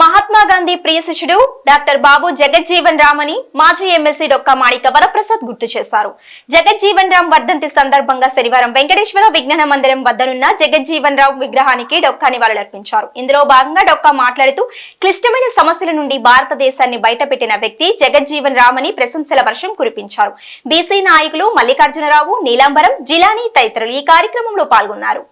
మహాత్మా గాంధీ ప్రియ శిష్యుడు డాక్టర్ బాబు జగజ్జీవన్ రామ్ అని మాజీ ఎమ్మెల్సీ డొక్కా మాణిక వరప్రసాద్ గుర్తు చేశారు. జగజ్జీవన్ రామ్ వర్ధంతి సందర్భంగా శనివారం వెంకటేశ్వర విజ్ఞాన మందిరం వద్దనున్న జగజ్జీవన్ రావు విగ్రహానికి డొక్కా నివాళులర్పించారు. ఇందులో భాగంగా డొక్కా మాట్లాడుతూ క్లిష్టమైన సమస్యల నుండి భారతదేశాన్ని బయటపెట్టిన వ్యక్తి జగజ్జీవన్ రామ్ అని ప్రశంసల వర్షం కురిపించారు. బీసీ నాయకులు మల్లికార్జునరావు నీలాంబరం జిలానీ తదితరులు ఈ కార్యక్రమంలో పాల్గొన్నారు.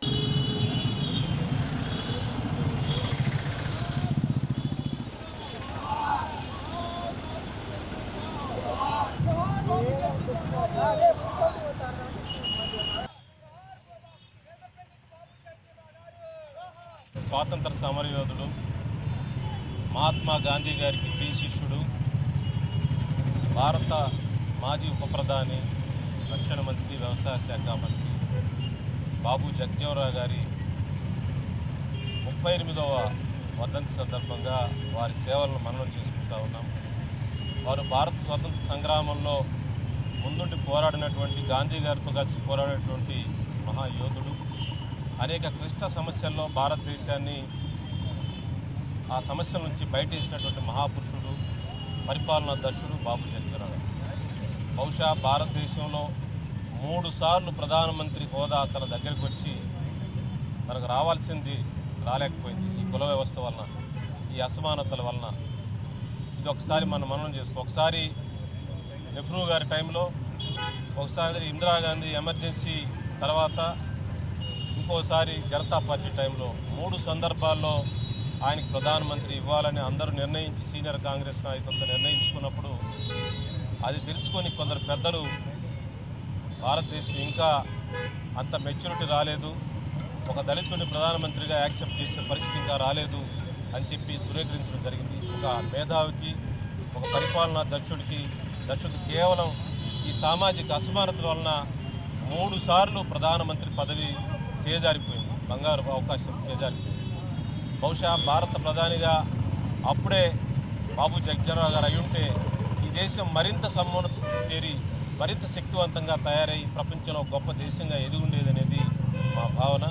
స్వాతంత్ర సమరయోధుడు మహాత్మా గాంధీ గారికి ప్రియ శిష్యుడు భారత మాజీ ఉప ప్రధాని రక్షణ మంత్రి వ్యవసాయ శాఖ మంత్రి బాబు జగ్జీవరావు గారి ముప్పై ఎనిమిదవ వర్ధంతి సందర్భంగా వారి సేవలను మననం చేసుకుంటా ఉన్నాం. వారు భారత స్వాతంత్ర సంగ్రామంలో ముందుండి పోరాడినటువంటి గాంధీ గారితో కలిసి పోరాడినటువంటి మహాయోధుడు. అనేక క్లిష్ట సమస్యల్లో భారతదేశాన్ని ఆ సమస్యల నుంచి బయటేసినటువంటి మహాపురుషుడు పరిపాలనా దర్శుడు బాబు జగజ్జీవనరావు బహుశా భారతదేశంలో మూడు సార్లు ప్రధానమంత్రి హోదా తన దగ్గరికి వచ్చి మనకు రావాల్సింది రాలేకపోయింది. ఈ కుల వ్యవస్థ వలన ఈ అసమానతల వలన. ఇది ఒకసారి మనం మననం చేసుకో ఒకసారి నెహ్రూ గారి టైంలో ఒకసారి ఇందిరాగాంధీ ఎమర్జెన్సీ తర్వాత ఇంకోసారి జనతా పార్టీ టైంలో మూడు సందర్భాల్లో ఆయనకి ప్రధానమంత్రి ఇవ్వాలని అందరూ నిర్ణయించి సీనియర్ కాంగ్రెస్ నాయకులతో నిర్ణయించుకున్నప్పుడు అది తెలుసుకొని కొందరు పెద్దలు భారతదేశం ఇంకా అంత మెచ్యూరిటీ రాలేదు ఒక దళితుడిని ప్రధానమంత్రిగా యాక్సెప్ట్ చేసే పరిస్థితి ఇంకా రాలేదు అని చెప్పి ధృవీకరించడం జరిగింది. ఒక మేధావికి ఒక పరిపాలనా దక్షుడికి దక్షుడికి కేవలం ఈ సామాజిక అసమానతల వలన మూడు సార్లు ప్రధానమంత్రి పదవి చేజారిపోయింది. బంగారు అవకాశం చేజారిపోయింది. బహుశా భారత ప్రధానిగా అప్పుడే బాబు జగ్జరావు గారు అయి ఉంటే ఈ దేశం మరింత సమ్మోన్నత చేరి మరింత శక్తివంతంగా తయారై ప్రపంచంలో గొప్ప దేశంగా ఎదుగుండేదనేది మా భావన.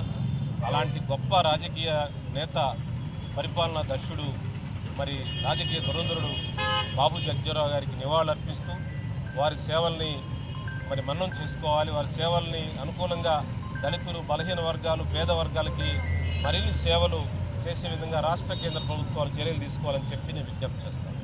అలాంటి గొప్ప రాజకీయ నేత పరిపాలనా దర్శుడు మరి రాజకీయ దురంధరుడు బాబు జగ్జరావు గారికి నివాళులర్పిస్తూ వారి సేవల్ని మరి మన్నం చేసుకోవాలి వారి సేవల్ని అనుకూలంగా దళితులు బలహీన వర్గాలు పేద వర్గాలకి మరిన్ని సేవలు చేసే విధంగా రాష్ట్ర కేంద్ర ప్రభుత్వాలు చర్యలు తీసుకోవాలని చెప్పి నేను విజ్ఞప్తి చేస్తాను.